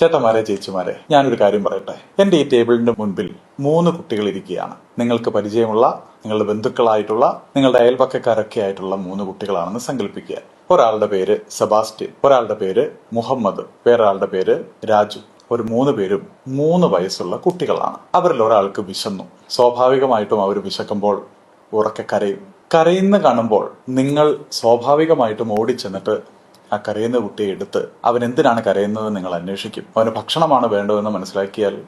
ചേട്ടന്മാരെ ചേച്ചിമാരെ ഞാനൊരു കാര്യം പറയട്ടെ. എന്റെ ഈ ടേബിളിന്റെ മുൻപിൽ മൂന്ന് കുട്ടികൾ ഇരിക്കുകയാണ്. നിങ്ങൾക്ക് പരിചയമുള്ള നിങ്ങളുടെ ബന്ധുക്കളായിട്ടുള്ള നിങ്ങളുടെ അയൽപക്കക്കാരൊക്കെ ആയിട്ടുള്ള മൂന്ന് കുട്ടികളാണെന്ന് സങ്കല്പിക്കുക. ഒരാളുടെ പേര് സെബാസ്റ്റ്യൻ ഒരാളുടെ പേര് മുഹമ്മദ് വേറൊരാളുടെ പേര് രാജു. ഒരു മൂന്ന് പേരും മൂന്ന് വയസ്സുള്ള കുട്ടികളാണ്. അവരിൽ ഒരാൾക്ക് വിശന്നു. സ്വാഭാവികമായിട്ടും അവർ വിശക്കുമ്പോൾ ഉറക്കെ കരയും. കരയുന്ന കാണുമ്പോൾ നിങ്ങൾ സ്വാഭാവികമായിട്ടും ഓടിച്ചെന്നിട്ട് ആ കരയുന്ന കുട്ടിയെ എടുത്ത് അവൻ എന്തിനാണ് കരയുന്നത് നിങ്ങൾ അന്വേഷിക്കും. അവന് ഭക്ഷണമാണ് വേണ്ടതെന്ന് മനസ്സിലാക്കിയാൽ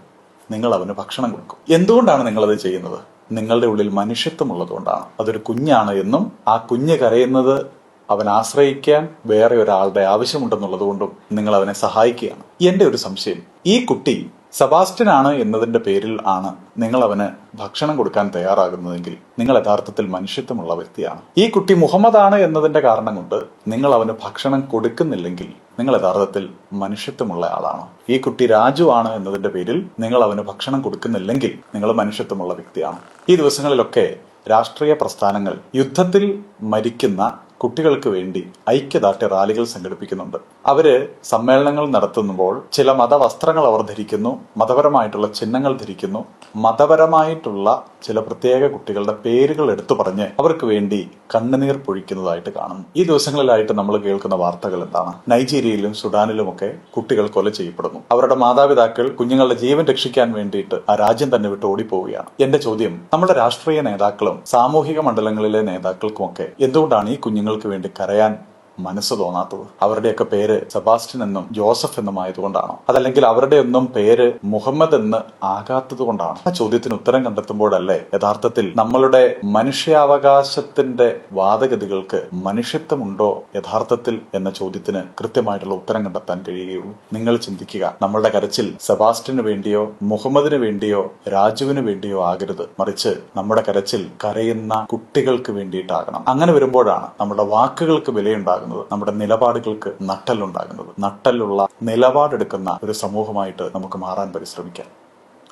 നിങ്ങൾ അവന് ഭക്ഷണം കൊടുക്കും. എന്തുകൊണ്ടാണ് നിങ്ങളത് ചെയ്യുന്നത്? നിങ്ങളുടെ ഉള്ളിൽ മനുഷ്യത്വം ഉള്ളതുകൊണ്ടാണ്. അതൊരു കുഞ്ഞാണ് എന്നും ആ കുഞ്ഞ് കരയുന്നത് അവൻ ആശ്രയിക്കാൻ വേറെ ഒരാളുടെ ആവശ്യമുണ്ടെന്നുള്ളത് കൊണ്ടും നിങ്ങൾ അവനെ സഹായിക്കുകയാണ്. എന്റെ ഒരു സംശയം. ഈ കുട്ടി സെബാസ്റ്റ്യൻ ആണ് എന്നതിന്റെ പേരിൽ ആണ് നിങ്ങൾ അവന് ഭക്ഷണം കൊടുക്കാൻ തയ്യാറാകുന്നതെങ്കിൽ നിങ്ങൾ യഥാർത്ഥത്തിൽ മനുഷ്യത്വമുള്ള വ്യക്തിയാണ്. ഈ കുട്ടി മുഹമ്മദ് ആണ് എന്നതിന്റെ കാരണം കൊണ്ട് നിങ്ങൾ അവന് ഭക്ഷണം കൊടുക്കുന്നില്ലെങ്കിൽ നിങ്ങൾ യഥാർത്ഥത്തിൽ മനുഷ്യത്വമുള്ള ആളാണ്. ഈ കുട്ടി രാജു ആണ് എന്നതിന്റെ പേരിൽ നിങ്ങൾ അവന് ഭക്ഷണം കൊടുക്കുന്നില്ലെങ്കിൽ നിങ്ങൾ മനുഷ്യത്വമുള്ള വ്യക്തിയാണ്. ഈ ദിവസങ്ങളിലൊക്കെ രാഷ്ട്രീയ പ്രസ്ഥാനങ്ങൾ യുദ്ധത്തിൽ മരിക്കുന്ന കുട്ടികൾക്ക് വേണ്ടി ഐക്യദാർഢ്യ റാലികൾ സംഘടിപ്പിക്കുന്നുണ്ട്. അവർ സമ്മേളനങ്ങൾ നടത്തുമ്പോൾ ചില മതവസ്ത്രങ്ങൾ അവർ ധരിക്കുന്നു മതപരമായിട്ടുള്ള ചിഹ്നങ്ങൾ ധരിക്കുന്നു മതപരമായിട്ടുള്ള ചില പ്രത്യേക കുട്ടികളുടെ പേരുകൾ എടുത്തു പറഞ്ഞ് അവർക്ക് വേണ്ടി കണ്ണുനീർ പൊഴിക്കുന്നതായിട്ട് കാണുന്നു. ഈ ദിവസങ്ങളിലായിട്ട് നമ്മൾ കേൾക്കുന്ന വാർത്തകൾ എന്താണ്? നൈജീരിയയിലും സുഡാനിലുമൊക്കെ കുട്ടികൾ കൊല ചെയ്യപ്പെടുന്നു. അവരുടെ മാതാപിതാക്കൾ കുഞ്ഞുങ്ങളുടെ ജീവൻ രക്ഷിക്കാൻ വേണ്ടിയിട്ട് ആ രാജ്യം തന്നെ വിട്ട് ഓടിപ്പോവുകയാണ്. എന്റെ ചോദ്യം നമ്മുടെ രാഷ്ട്രീയ നേതാക്കളും സാമൂഹിക മണ്ഡലങ്ങളിലെ നേതാക്കൾക്കുമൊക്കെ എന്തുകൊണ്ടാണ് ഈ കുഞ്ഞുങ്ങൾക്ക് വേണ്ടി കരയാൻ മനസ്സ് തോന്നാത്തത്. അവരുടെയൊക്കെ പേര് സെബാസ്റ്റ്യൻ എന്നും ജോസഫ് എന്നും ആയതുകൊണ്ടാണോ. അതല്ലെങ്കിൽ അവരുടെയൊന്നും പേര് മുഹമ്മദ് എന്ന് ആകാത്തത് കൊണ്ടാണോ. ആ ചോദ്യത്തിന് ഉത്തരം കണ്ടെത്തുമ്പോഴല്ലേ യഥാർത്ഥത്തിൽ നമ്മളുടെ മനുഷ്യാവകാശത്തിന്റെ വാദഗതികൾക്ക് മനുഷ്യത്വമുണ്ടോ യഥാർത്ഥത്തിൽ എന്ന ചോദ്യത്തിന് കൃത്യമായിട്ടുള്ള ഉത്തരം കണ്ടെത്താൻ കഴിയുകയുള്ളൂ. നിങ്ങൾ ചിന്തിക്കുക. നമ്മളുടെ കരച്ചിൽ സെബാസ്റ്റ്യന് വേണ്ടിയോ മുഹമ്മദിന് വേണ്ടിയോ രാജുവിന് വേണ്ടിയോ ആകരുത്. മറിച്ച് നമ്മുടെ കരച്ചിൽ കരയുന്ന കുട്ടികൾക്ക് വേണ്ടിയിട്ടാകണം. അങ്ങനെ വരുമ്പോഴാണ് നമ്മുടെ വാക്കുകൾക്ക് വിലയുണ്ടാകുന്നത്. നമ്മുടെ നിലപാടുകൾക്ക് നട്ടലുണ്ടാകുന്നത് നട്ടലുള്ള നിലപാടെടുക്കുന്ന ഒരു സമൂഹമായിട്ട് നമുക്ക് മാറാൻ പരിശ്രമിക്കാം.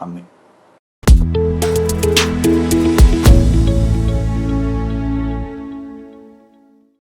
നന്ദി.